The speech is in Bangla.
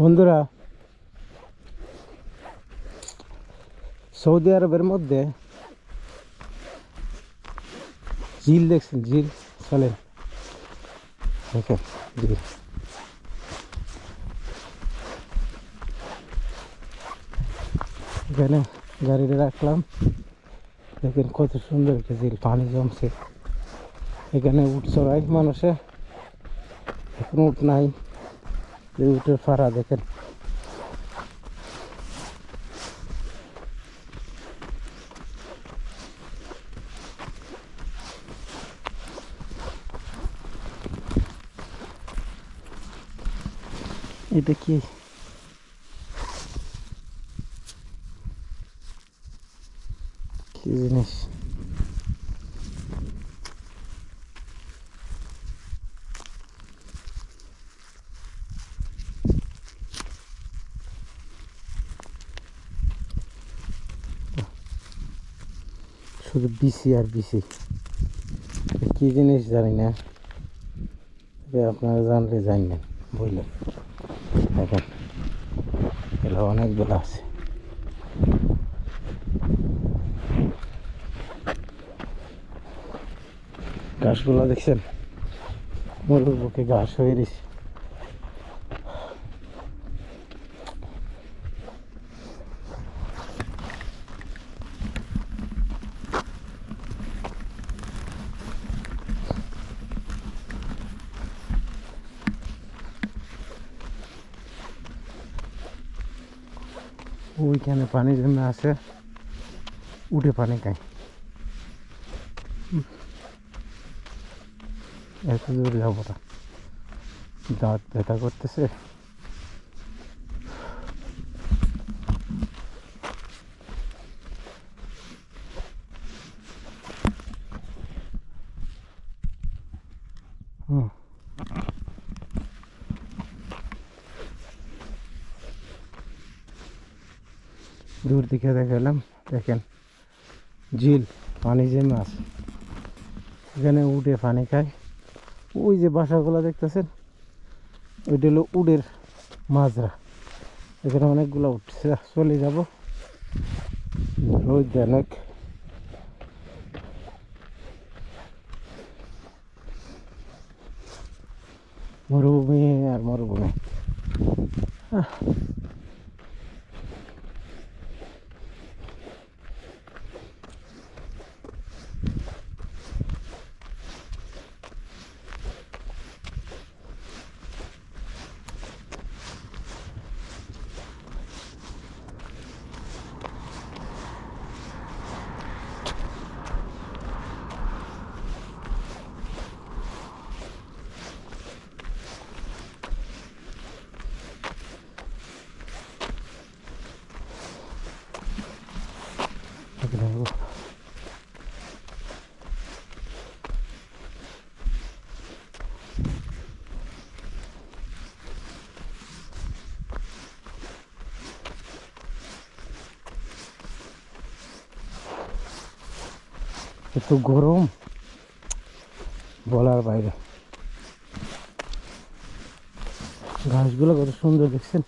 বন্ধুরা, সৌদি আরবের মধ্যে ঝিল দেখছেন ঝিল চলেন। দেখেন এখানে গাড়িটা রাখলাম। দেখেন কত সুন্দর একটা ঝিল পানি জমছে। এখানে উঠ চড়াই মানুষে, এখন উঠ নাই। এই উঠের ফাড়া দেখেন এটা কি কি জিনিস শুধু বিসি আর বিসি কি জিনিস জানি না তবে আপনারা জানলে জানবেন বুঝলেন দেখেন এগুলো অনেকগুলো আছে ঘাসগুলো দেখছেন মরুর বুকে ঘাস হয়ে গেছে ওইখানে পানি জমে আছে উঠে পানি খায় এত দূর যাবো না দাঁত ব্যথা করতেছে হুম দূর দিকে দেখালাম, দেখেন, ঝিল, পানি যে মাছ। এখানে উঠে পানি খায়। ওই যে বাসাগুলো দেখতেছেন, ওইটা হলো উডের মাজরা। এখানে অনেকগুলো উঠছে চলে যাব। রোদ অনেক মরুভূমি আর মরুভূমি। আহ এখানে এত গরম বলার বাইরে ঘাসগুলো কত সুন্দর দেখছেন